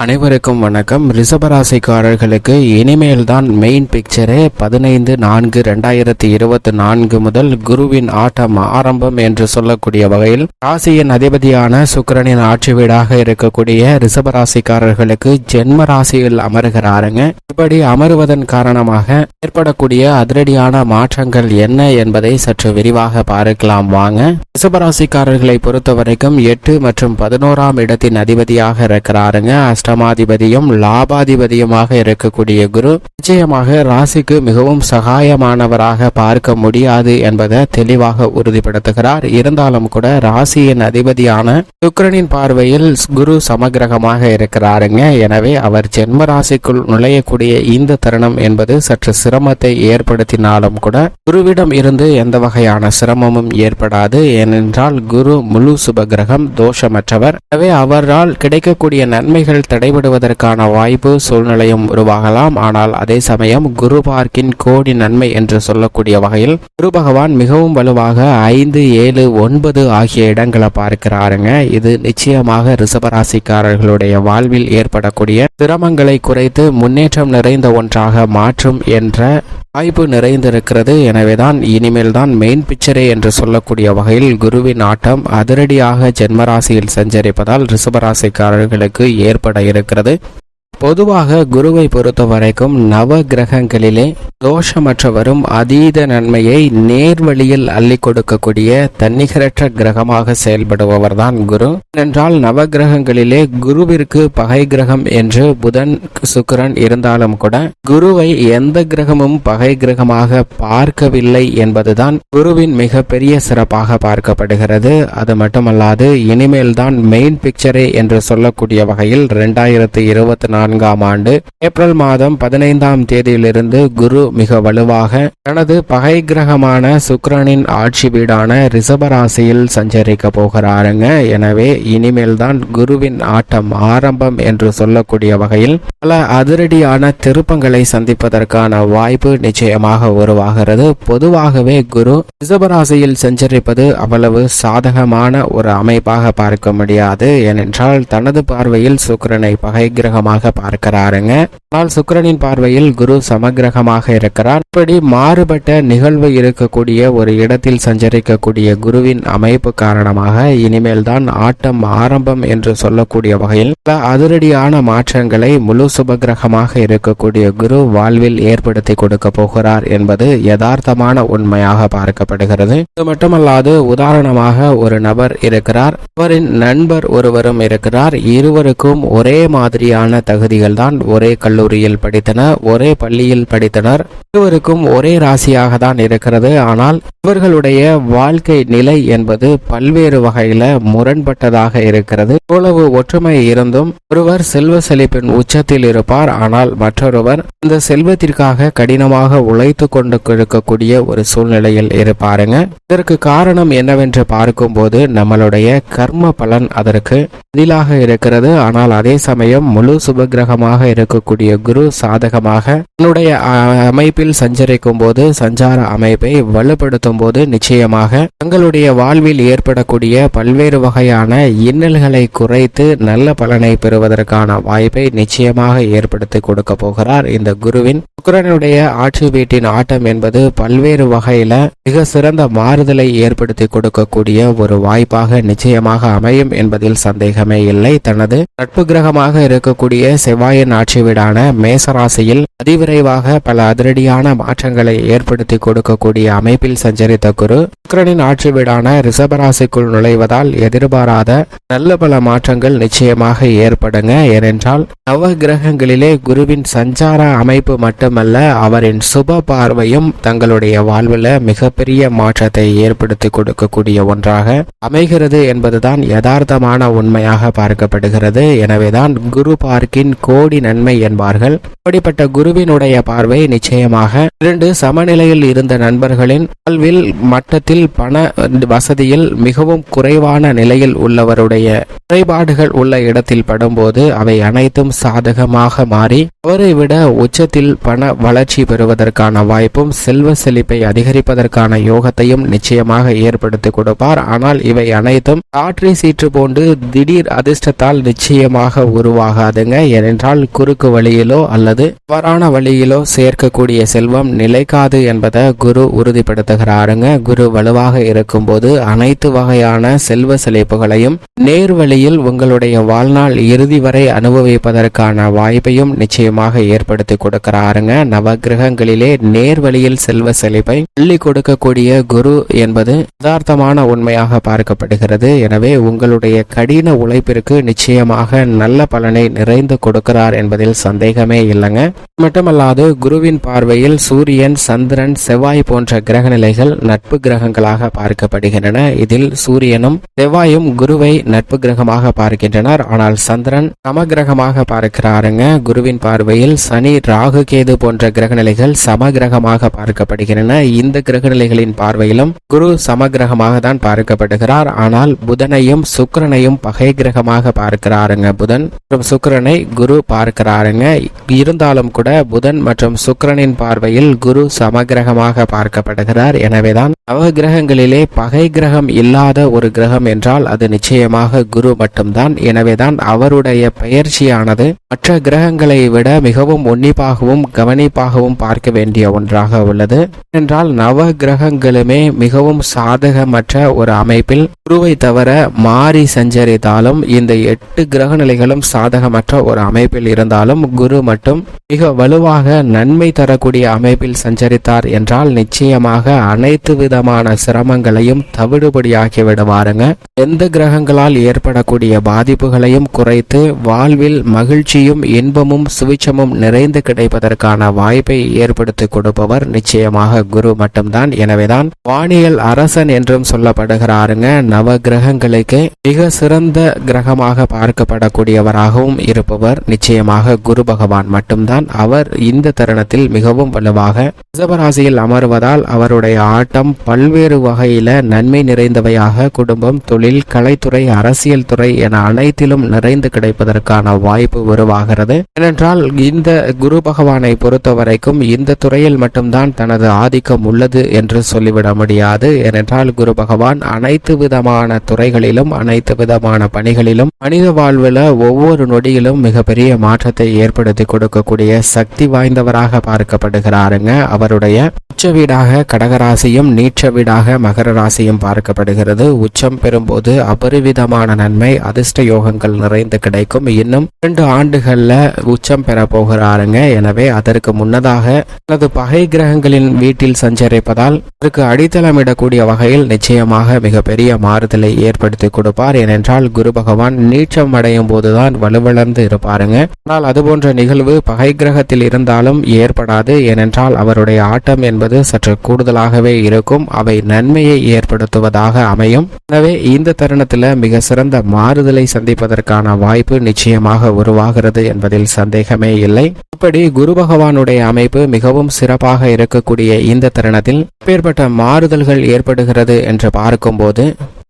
அனைவருக்கும் வணக்கம். ரிஷபராசிக்காரர்களுக்கு இனிமேல் தான் மெயின் பிக்சரே பதினைந்து நான்கு ரெண்டாயிரத்தி இருபத்தி நான்கு முதல் குருவின் ஆட்டம் ஆரம்பம் என்று சொல்லக்கூடிய வகையில் ராசியின் அதிபதியான சுக்கிரனின் ஆட்சி வீடாக இருக்கக்கூடிய ரிஷபராசிக்காரர்களுக்கு ஜென்ம ராசியில் அமருகிறாருங்க. இப்படி அமருவதன் காரணமாக ஏற்படக்கூடிய அதிரடியான மாற்றங்கள் என்ன என்பதை சற்று விரிவாக பார்க்கலாம் வாங்க. ரிஷபராசிக்காரர்களை பொறுத்த வரைக்கும் எட்டு மற்றும் பதினோராம் இடத்தின் அதிபதியாக இருக்கிறாருங்க. அஷ்டமாதிபதியும் லாபாதிபதியுமாக இருக்கக்கூடிய குரு நிச்சயமாக ராசிக்கு மிகவும் சகாயமானவராக பார்க்க முடியாது என்பதை தெளிவாக உறுதிப்படுத்துகிறார். இருந்தாலும் கூட ராசியின் அதிபதியான சுக்கரனின் பார்வையில் குரு சமகிரகமாக இருக்கிறாருங்க. எனவே அவர் ஜென்ம ராசிக்குள் நுழையக்கூடிய இந்த தருணம் என்பது சற்று சிரமத்தை ஏற்படுத்தினாலும் கூட குருவிடம் இருந்து எந்த வகையான சிரமமும் ஏற்படாது. ஏனென்றால் குரு முழு சுபகிரகம் தோஷமற்றவர். எனவே அவரால் கிடைக்கக்கூடிய நன்மைகள் தடைபடுவதற்கான வாய்ப்பு சூழ்நிலையும் உருவாகலாம். ஆனால் அதே சமயம் குரு பார்க்கின் கோடி நன்மை என்று சொல்லக்கூடிய வகையில் குரு பகவான் மிகவும் வலுவாக ஐந்து ஏழு ஒன்பது ஆகிய இடங்களை பார்க்கிறாருங்க. இது நிச்சயமாக ரிசபராசிக்காரர்களுடைய வாழ்வில் ஏற்படக்கூடிய சிரமங்களை குறைத்து முன்னேற்றம் நிறைந்த ஒன்றாக மாற்றும் என்ற வாய்ப்பு நிறைந்திருக்கிறது. எனவேதான் இனிமேல் தான் மெயின் பிக்சரே என்று சொல்லக்கூடிய வகையில் குருவின் ஆட்டம் அதிரடியாக ஜென்மராசியில் சஞ்சரிப்பதால் ரிஷபராசிக்காரர்களுக்கு ஏற்பட இருக்கிறது. பொதுவாக குருவை பொறுத்த வரைக்கும் நவ கிரகங்களிலே தோஷமற்றவரும் அதீத நன்மையை நேர்வழியில் அள்ளி கொடுக்கக்கூடிய தன்னிகரற்ற கிரகமாக செயல்படுபவர் தான் குரு. என்றால் நவ கிரகங்களிலே குருவிற்கு பகை கிரகம் என்று புதன் சுக்கரன் இருந்தாலும் கூட குருவை எந்த கிரகமும் பகை கிரகமாக பார்க்கவில்லை என்பதுதான் குருவின் மிகப்பெரிய சிறப்பாக பார்க்கப்படுகிறது. அது மட்டுமல்லாது இனிமேல்தான் மெயின் பிக்சரே என்று சொல்லக்கூடிய வகையில் இரண்டாயிரத்தி இருபத்தி நான்காம் ஆண்டு ஏப்ரல் மாதம் பதினைந்தாம் தேதியிலிருந்து குரு மிக வலுவாக தனது பகை கிரகமான சுக்கிரனின் ஆட்சி வீடான ரிஷபராசியில் சஞ்சரிக்க போகிறாருங்க. எனவே இனிமேல் தான் குருவின் ஆட்டம் ஆரம்பம் என்று சொல்லக்கூடிய வகையில் பல அதிரடியான திருப்பங்களை சந்திப்பதற்கான வாய்ப்பு நிச்சயமாக உருவாகிறது. பொதுவாகவே குரு ரிஷபராசியில் சஞ்சரிப்பது அவ்வளவு சாதகமான ஒரு அமைப்பாக பார்க்க முடியாது. ஏனென்றால் தனது பார்வையில் சுக்கரனை பகை கிரகமாக பார்க்கிறாருங்க. ஆனால் சுக்கிரனின் பார்வையில் குரு சமகிரகமாக இருக்கிறார். இப்படி மாறுபட்ட நிகழ்வு இருக்கக்கூடிய ஒரு இடத்தில் சஞ்சரிக்கக்கூடிய குருவின் அமைப்பு காரணமாக இனிமேல் தான் ஆட்டம் ஆரம்பம் என்று சொல்லக்கூடிய வகையில் அதிரடியான மாற்றங்களை முழு சுபகிரகமாக இருக்கக்கூடிய குரு வாழ்வில் ஏற்படுத்தி கொடுக்க போகிறார் என்பது யதார்த்தமான உண்மையாக பார்க்கப்படுகிறது. இது மட்டுமல்லாது உதாரணமாக ஒரு நபர் இருக்கிறார். அவரின் நண்பர் ஒருவரும் இருக்கிறார். இருவருக்கும் ஒரே மாதிரியான தகுதி தகுதிகள் தான் ஒரே கல்லூரியில் படித்தனர் ஒரே பள்ளியில் படித்தனர். இருவருக்கும் ஒரே ராசியாக தான் இருக்கிறது. ஆனால் இவர்களுடைய வாழ்க்கை நிலை என்பது பல்வேறு வகையில முரண்பட்டதாக இருக்கிறது. இவ்வளவு ஒற்றுமை இருந்தும் ஒருவர் செல்வ செழிப்பின் உச்சத்தில் இருப்பார். ஆனால் மற்றொருவர் இந்த செல்வத்திற்காக கடினமாக உழைத்து கொண்டு இருக்கக்கூடிய ஒரு சூழ்நிலையில் இருப்பாருங்க. இதற்கு காரணம் என்னவென்று பார்க்கும்போது நம்மளுடைய கர்ம பலன் அதற்கு பதிலாக இருக்கிறது. ஆனால் அதே சமயம் முழு கிரகமாக இருக்கக்கூடிய குரு சாதகமாக தன்னுடைய அமைப்பில் சஞ்சரிக்கும் போது சஞ்சார அமைப்பை வலுப்படுத்தும் போது நிச்சயமாக தங்களுடைய வாழ்வில் ஏற்படக்கூடிய பல்வேறு வகையான இன்னல்களை குறைத்து நல்ல பலனை பெறுவதற்கான வாய்ப்பை நிச்சயமாக ஏற்படுத்தி கொடுக்க போகிறார் இந்த குருவின். சுக்கரனுடைய ஆட்சி வீட்டின் ஆட்டம் என்பது பல்வேறு வகையில மிக சிறந்த மாறுதலை ஏற்படுத்தி கொடுக்கக்கூடிய ஒரு வாய்ப்பாக நிச்சயமாக அமையும் என்பதில் சந்தேகமே இல்லை. தனது நட்பு கிரகமாக இருக்கக்கூடிய செவ்வாயின் ஆட்சி வீடான மேசராசியில் அதிவிரைவாக பல அதிரடியான மாற்றங்களை ஏற்படுத்தி கொடுக்கக்கூடிய அமைப்பில் சஞ்சரித்த குரு சுக்கிரனின் ஆட்சி வீடான ரிஷபராசிக்குள் நுழைவதால் எதிர்பாராத நல்ல பல மாற்றங்கள் நிச்சயமாக ஏற்படுங்க. ஏனென்றால் நவ கிரகங்களிலே குருவின் சஞ்சார அமைப்பு மட்டுமல்ல அவரின் சுப பார்வையும் தங்களுடைய வாழ்வில் மிகப்பெரிய மாற்றத்தை ஏற்படுத்தி கொடுக்கக்கூடிய ஒன்றாக அமைகிறது என்பதுதான் யதார்த்தமான உண்மையாக பார்க்கப்படுகிறது. எனவேதான் குரு பார்க்கின் கோடி நன்மை என்பார்கள். அப்படிப்பட்ட குரு குருவினுடைய பார்வை நிச்சயமாக இரண்டு சமநிலையில் இருந்த நண்பர்களின் வாழ்வில் மட்டத்தில் பண வசதியில் மிகவும் குறைவான நிலையில் உள்ளவருடைய குறைபாடுகள் உள்ள இடத்தில் படும்போது அவை அனைத்தும் சாதகமாக மாறி அவரை விட உச்சத்தில் பண வளர்ச்சி பெறுவதற்கான வாய்ப்பும் செல்வ செழிப்பை அதிகரிப்பதற்கான யோகத்தையும் நிச்சயமாக ஏற்படுத்தி கொடுப்பார். ஆனால் இவை அனைத்தும் காற்றை சீற்று போன்று திடீர் அதிர்ஷ்டத்தால் நிச்சயமாக உருவாகாதுங்க. ஏனென்றால் குறுக்கு வழியிலோ அல்லது தவறான வழியிலோ சேர்க்கக்கூடிய செல்வம் நிலைக்காது என்பதை குரு உறுதிப்படுத்துகிறாருங்க. குரு வலுவாக இருக்கும்போது அனைத்து வகையான செல்வ செழிப்புகளையும் நேர்வழியில் உங்களுடைய வாழ்நாள் இறுதி வரை அனுபவிப்பதற்கான வாய்ப்பையும் நிச்சயமாக ஏற்படுத்தி கொடுக்கிறாருங்க. நவகிரகங்களிலே நேர்வழியில் செல்வ செழிப்பை அள்ளி கொடுக்கக்கூடிய குரு என்பது யதார்த்தமான உண்மையாக பார்க்கப்படுகிறது. எனவே உங்களுடைய கடின உழைப்பிற்கு நிச்சயமாக நல்ல பலனை நிறைந்து கொடுக்கிறார் என்பதில் சந்தேகமே இல்லைங்க. மட்டுமல்லாது குருவின் பார்வையில் சூரியன் சந்திரன் செவ்வாய் போன்ற கிரக நிலைகள் நட்பு கிரகங்களாக பார்க்கப்படுகின்றன. இதில் சூரியனும் செவ்வாயும் குருவை நட்பு கிரகமாக பார்க்கின்றனர். ஆனால் சந்திரன் சமகிரகமாக பார்க்கிறாருங்க. குருவின் பார்வையில் சனி ராகு கேது போன்ற கிரக நிலைகள் சமகிரகமாக பார்க்கப்படுகின்றன. இந்த கிரக நிலைகளின் பார்வையிலும் குரு சமகிரகமாக தான் பார்க்கப்படுகிறார். ஆனால் புதனையும் சுக்கிரனையும் பகை கிரகமாக பார்க்கிறாருங்க. புதன் மற்றும் சுக்கிரனை குரு பார்க்கிறாருங்க. இருந்தாலும் கூட புதன் மற்றும் சுக்கரனின் பார்வையில் குரு சமகிரகமாக பார்க்கப்படுகிறார். எனவேதான் நவ கிரகங்களிலே பகை கிரகம் இல்லாத ஒரு கிரகம் என்றால் அது நிச்சயமாக குரு மட்டும்தான். எனவேதான் அவருடைய பயிற்சியானது மற்ற கிரகங்களை விட மிகவும் உன்னிப்பாகவும் கவனிப்பாகவும் பார்க்க வேண்டிய ஒன்றாக உள்ளது. என்றால் நவ கிரகங்களுமே மிகவும் சாதகமற்ற ஒரு அமைப்பில் குருவை தவிர மாறி சஞ்சரித்தாலும் இந்த எட்டு கிரக நிலைகளும் சாதகமற்ற ஒரு அமைப்பில் இருந்தாலும் குரு மட்டும் மிக வலுவாக நன்மை தரக்கூடிய அமைப்பில் சஞ்சரித்தார் என்றால் நிச்சயமாக அனைத்து விதமான சிரமங்களையும் தவிடுபடியாக்கி விடுவாருங்க. எந்த கிரகங்களால் ஏற்படக்கூடிய பாதிப்புகளையும் குறைத்து வாழ்வில் மகிழ்ச்சியும் இன்பமும் சுவிச்சமும் நிறைந்து கிடைப்பதற்கான வாய்ப்பை ஏற்படுத்தி கொடுப்பவர் நிச்சயமாக குரு மட்டும்தான். எனவேதான் வானியல் அரசன் என்றும் சொல்லப்படுகிறாருங்க. நவ கிரகங்களுக்கு மிக சிறந்த கிரகமாக பார்க்கப்படக்கூடியவராகவும் இருப்பவர் நிச்சயமாக குரு பகவான் மட்டும்தான். அவர் அவர் இந்த தருணத்தில் மிகவும் வலுவாக ரிஷபராசியில் அமர்வதால் அவருடைய ஆட்டம் பல்வேறு வகையில நன்மை நிறைந்தவையாக குடும்பம் தொழில் கலைத்துறை அரசியல் துறை என அனைத்திலும் நிறைந்து கிடைப்பதற்கான வாய்ப்பு உருவாகிறது. ஏனென்றால் இந்த குரு பகவானை பொறுத்த வரைக்கும் இந்த துறையில் மட்டும்தான் தனது ஆதிக்கம் உள்ளது என்று சொல்லிவிட முடியாது. ஏனென்றால் குரு பகவான் அனைத்து விதமான துறைகளிலும் அனைத்து விதமான பணிகளிலும் மனித வாழ்வில் ஒவ்வொரு நொடியிலும் மிகப்பெரிய மாற்றத்தை ஏற்படுத்தி கொடுக்கக்கூடிய சக்தி வாய்ந்தவராக பார்க்கப்படுகிறாருங்க. அவருடைய உச்ச வீடாக கடகராசியும் நீச்ச வீடாக மகர ராசியும் பார்க்கப்படுகிறது. உச்சம் பெறும்போது அபரிவிதமான நன்மை அதிர்ஷ்ட யோகங்கள் நிறைந்து கிடைக்கும். இன்னும் இரண்டு ஆண்டுகள்ல உச்சம் பெற போகிறாருங்க. எனவே அதற்கு முன்னதாக அல்லது பகை கிரகங்களின் வீட்டில் சஞ்சரிப்பதால் அதற்கு அடித்தளமிடக்கூடிய வகையில் நிச்சயமாக மிகப்பெரிய மாறுதலை ஏற்படுத்தி கொடுப்பார். ஏனென்றால் குரு பகவான் நீச்சம் அடையும் போதுதான் வலுவிழந்து இருப்பாருங்க. ஆனால் அதுபோன்ற நிகழ்வு பகை கிரகத்தில் இருந்தாலும் ஏற்படாது. ஏனென்றால் அவருடைய ஆட்டம் என்பது சற்று கூடுதலாகவே இருக்கும். அவை நன்மையை ஏற்படுத்துவதாக அமையும். எனவே இந்த தருணத்தில் மிக சிறந்த மாறுதலை சந்திப்பதற்கான வாய்ப்பு நிச்சயமாக உருவாகிறது என்பதில் சந்தேகமே இல்லை. இப்படி குரு பகவானுடைய அமைப்பு மிகவும் சிறப்பாக இருக்கக்கூடிய இந்த தருணத்தில் பேர்பட்ட மாறுதல்கள் ஏற்படுகிறது என்று பார்க்கும்போது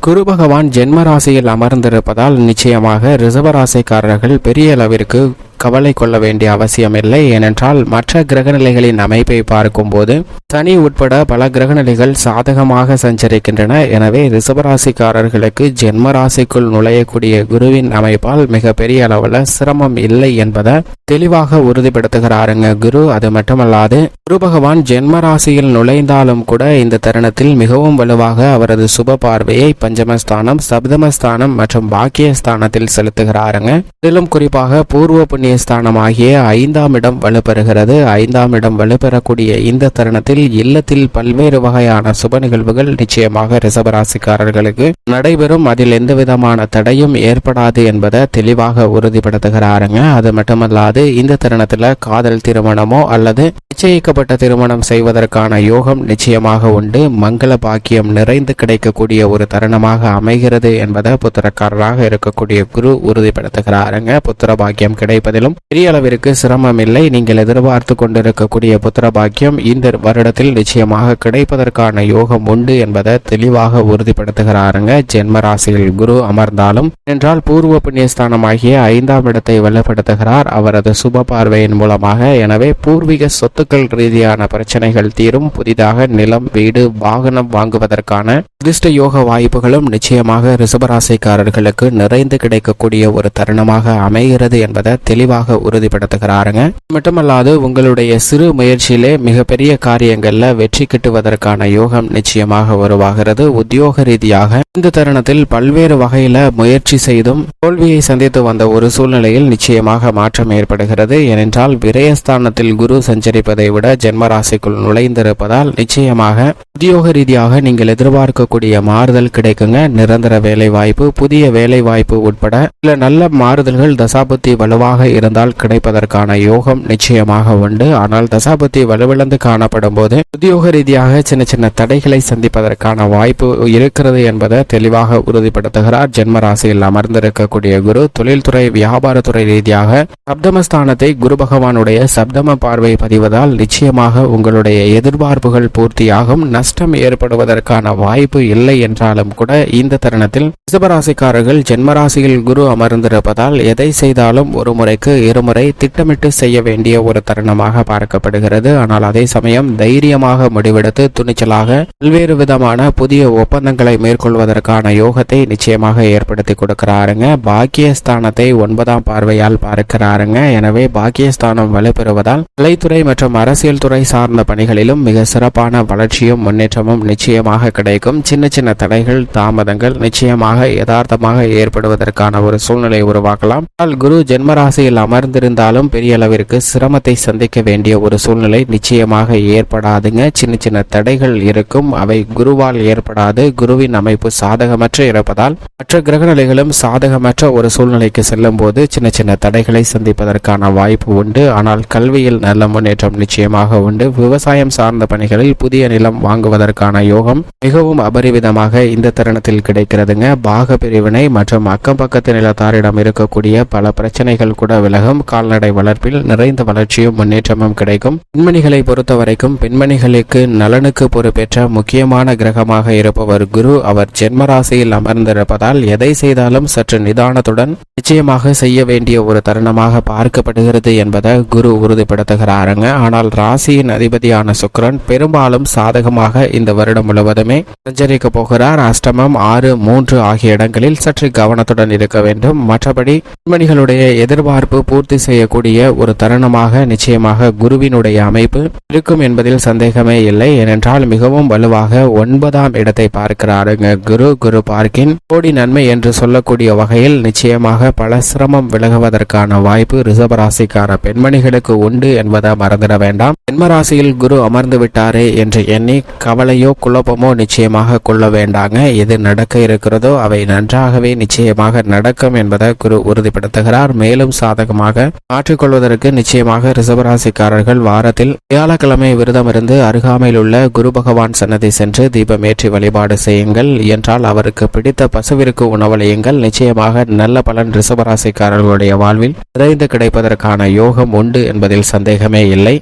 குரு பகவான் ஜென்ம ராசியில் அமர்ந்திருப்பதால் நிச்சயமாக ரிசவராசிக்காரர்கள் பெரிய அளவிற்கு கவலை கொள்ள வேண்டிய அவசியமில்லை. ஏனென்றால் மற்ற கிரகநிலைகளின் அமைப்பை பார்க்கும்போது சனி உட்பட பல கிரகநிலைகள் சாதகமாக சஞ்சரிக்கின்றன. எனவே ரிசபராசிக்காரர்களுக்கு ஜென்ம ராசிக்குள் நுழையக்கூடிய குருவின் அமைப்பால் மிக பெரிய அளவில் சிரமம் இல்லை என்பதை தெளிவாக உறுதிப்படுத்துகிறாருங்க குரு. அது மட்டுமல்லாது குரு பகவான் ஜென்ம ராசியில் நுழைந்தாலும் கூட இந்த தருணத்தில் மிகவும் வலுவாக அவரது சுப பார்வையை பஞ்சமஸ்தானம் சப்தமஸ்தானம் மற்றும் பாக்கியஸ்தானத்தில் செலுத்துகிறாருங்க. இதிலும் குறிப்பாக பூர்வ புண்ணியஸ்தானம் ஆகிய ஐந்தாம் இடம் வலுப்பெறுகிறது. ஐந்தாம் இடம் வலுப்பெறக்கூடிய இந்த தருணத்தில் இல்லத்தில் பல்வேறு வகையான சுப நிகழ்வுகள் நிச்சயமாக ரிசபராசிக்காரர்களுக்கு நடைபெறும். அதில் எந்த விதமான தடையும் ஏற்படாது என்பதை தெளிவாக உறுதிப்படுத்துகிறாருங்க. அது மட்டுமல்லாது அல்லது இந்த தருணத்தில் காதல் திருமணமோ அல்லது நிச்சயிக்கப்பட்ட திருமணம் செய்வதற்கான யோகம் நிச்சயமாக உண்டு. மங்கள பாக்கியம் நிறைந்து கிடைக்கக்கூடிய ஒரு தருணமாக அமைகிறது என்பதை புத்திரக்காரராக இருக்கக்கூடிய குரு உறுதிப்படுத்துகிறாருங்க. புத்திர பாக்கியம் கிடைப்பதிலும் பெரிய அளவிற்கு சிரமம் இல்லை. நீங்கள் எதிர்பார்த்து கொண்டிருக்கக்கூடிய புத்திர பாக்கியம் இந்த வருடத்தில் நிச்சயமாக கிடைப்பதற்கான யோகம் உண்டு என்பதை தெளிவாக உறுதிப்படுத்துகிறாருங்க. ஜென்ம ராசியில் குரு அமர்ந்தாலும் என்றால் பூர்வ புண்ணியஸ்தானமாகிய ஐந்தாம் இடத்தை வலுப்படுத்துகிறார். அவரது சுப பார்வையின் மூலமாக எனவே பூர்வீக சொத்துக்கள் ரீதியான பிரச்சனைகள் தீரும். புதிதாக நிலம் வீடு வாகனம் வாங்குவதற்கான அதிர்ஷ்ட யோக வாய்ப்புகளும் நிச்சயமாக ரிசபராசிக்காரர்களுக்கு நிறைந்து கிடைக்கக்கூடிய ஒரு தருணமாக அமைகிறது என்பதை தெளிவாக உறுதிப்படுத்துகிறாருங்க. மட்டுமல்லாது உங்களுடைய சிறு முயற்சியிலே மிகப்பெரிய காரியங்கள்ல வெற்றி கிட்டுவதற்கான யோகம் நிச்சயமாக உருவாகிறது. உத்தியோக ரீதியாக இந்த தருணத்தில் பல்வேறு வகையில முயற்சி செய்தும் தோல்வியை சந்தித்து வந்த ஒரு சூழ்நிலையில் நிச்சயமாக மாற்றம் ஏற்படுகிறது. ஏனென்றால் விரயஸ்தானத்தில் குரு சஞ்சரிப்பதை விட ஜென்மராசிக்குள் நுழைந்திருப்பதால் நிச்சயமாக உத்தியோக ரீதியாக நீங்கள் எதிர்பார்க்க கூடிய மாறுதல் கிடைக்குங்க. நிரந்தர வேலை வாய்ப்பு புதிய வேலை வாய்ப்பு உட்பட சில நல்ல மாறுதல்கள் தசாபுத்தி வலுவாக இருந்தால் கிடைப்பதற்கான யோகம் நிச்சயமாக உண்டு. ஆனால் தசாபுத்தி வலுவிழந்து காணப்படும் போது உத்தியோக ரீதியாக சின்ன சின்ன தடைகளை சந்திப்பதற்கான வாய்ப்பு இருக்கிறது என்பதை தெளிவாக உறுதிப்படுத்துகிறார். ஜென்ம ராசியில் அமர்ந்திருக்கக்கூடிய குரு தொழில்துறை வியாபாரத்துறை ரீதியாக சப்தமஸ்தானத்தை குரு பகவானுடைய சப்தம பார்வை பதிவதால் நிச்சயமாக உங்களுடைய எதிர்பார்ப்புகள் பூர்த்தியாகும். நஷ்டம் ஏற்படுவதற்கான வாய்ப்பு இல்லை என்றாலும் கூட இந்த தருணத்தில் ரிஷபராசிக்காரர்கள் ஜென்மராசியில் குரு அமர்ந்திருப்பதால் எதை செய்தாலும் ஒரு முறைக்கு இருமுறை திட்டமிட்டு செய்ய வேண்டிய ஒரு தருணமாக பார்க்கப்படுகிறது. ஆனால் அதே சமயம் தைரியமாக முடிவெடுத்து துணிச்சலாக பல்வேறு விதமான புதிய ஒப்பந்தங்களை மேற்கொள்வதற்கான யோகத்தை நிச்சயமாக ஏற்படுத்தி கொடுக்கிறாருங்க. பாக்கியஸ்தானத்தை ஒன்பதாம் பார்வையால் பார்க்கிறாருங்க. எனவே பாக்கியஸ்தானம் வலுப்பெறுவதால் கலைத்துறை மற்றும் அரசியல் துறை சார்ந்த பணிகளிலும் மிக சிறப்பான வளர்ச்சியும் முன்னேற்றமும் நிச்சயமாக கிடைக்கும். சின்ன சின்ன தடைகள் தாமதங்கள் நிச்சயமாக யதார்த்தமாக ஏற்படுவதற்கான ஒரு சூழ்நிலை உருவாக்கலாம். ஆனால் குரு ஜென்மராசியில் அமர்ந்திருந்தாலும் பெரிய அளவிற்கு சிரமத்தை சந்திக்க வேண்டிய ஒரு சூழ்நிலை நிச்சயமாக ஏற்படாதுங்க. சின்ன சின்ன தடைகள் இருக்கும். அவை குருவால் ஏற்படாது. குருவின் அமைப்பு சாதகமற்ற இருப்பதால் மற்ற கிரகநிலைகளும் சாதகமற்ற ஒரு சூழ்நிலைக்கு செல்லும் போது சின்ன சின்ன தடைகளை சந்திப்பதற்கான வாய்ப்பு உண்டு. ஆனால் கல்வியில் நல்ல முன்னேற்றம் நிச்சயமாக உண்டு. விவசாயம் சார்ந்த பணிகளில் புதிய நிலம் வாங்குவதற்கான யோகம் மிகவும் அபரிவிதமாக இந்த தருணத்தில் கிடைக்கிறதுங்க. பாக பிரிவினை மற்றும் அக்கம் பக்கத்து நிலத்தாரிடம் இருக்கக்கூடிய பல பிரச்சனைகள் கூட விலகும். கால்நடை வளர்ப்பில் நிறைந்த வளர்ச்சியும் முன்னேற்றமும் கிடைக்கும். பெண்மணிகளை பொறுத்த வரைக்கும் பெண்மணிகளுக்கு நலனுக்கு பொறுப்பேற்ற முக்கியமான கிரகமாக இருப்பவர் குரு. அவர் ஜென்மராசியில் அமர்ந்திருப்பதால் எதை செய்தாலும் சற்று நிதானத்துடன் நிச்சயமாக செய்ய வேண்டிய ஒரு தருணமாக பார்க்கப்படுகிறது என்பதை குரு உறுதிப்படுத்துகிறாருங்க. ஆனால் ராசியின் அதிபதியான சுக்ரன் பெரும்பாலும் சாதகமாக இந்த வருடம் முழுவதுமே சஞ்சரிக்க போகிறார். அஷ்டமம் ஆறு மூன்று ஆகிய இடங்களில் சற்று கவனத்துடன் இருக்க வேண்டும். மற்றபடி பெண்மணிகளுடைய எதிர்பார்ப்பு பூர்த்தி செய்யக்கூடிய ஒரு தருணமாக நிச்சயமாக குருவினுடைய அமைப்பு இருக்கும் என்பதில் சந்தேகமே இல்லை. ஏனென்றால் மிகவும் வலுவாக ஒன்பதாம் இடத்தை பார்க்கிறாருங்க குரு. குரு பார்க்கின் கோடி நன்மை என்று சொல்லக்கூடிய வகையில் நிச்சயமாக பல சிரமம் விலகுவதற்கான வாய்ப்பு ரிசபராசிக்கார பெண்மணிகளுக்கு உண்டு என்பதை மறந்துட வேண்டாம். ஜென்மராசியில் குரு அமர்ந்து விட்டாரே என்று எண்ணி கவலையோ குழப்பமோ நிச்சயமாக கொள்ள வேண்டாங்க எது நடக்க இருக்கிறதோ அவை நன்றாகவே நிச்சயமாக நடக்கும் என்பதை குரு உறுதிப்படுத்துகிறார். மேலும் சாதகமாக மாற்றிக்கொள்வதற்கு நிச்சயமாக ரிசபராசிக்காரர்கள் வாரத்தில் வியாழக்கிழமை விரதம் இருந்து அருகாமையில் உள்ள குரு பகவான் சன்னதி சென்று தீபம் ஏற்றி வழிபாடு செய்யுங்கள். என்றால் அவருக்கு பிடித்த பசுவிற்கு உணவளியுங்கள். நிச்சயமாக நல்ல பலன் ரிசபராசிக்காரர்களுடைய வாழ்வில் நிறைந்து கிடைப்பதற்கான யோகம் உண்டு என்பதில் சந்தேகமே இல்லை.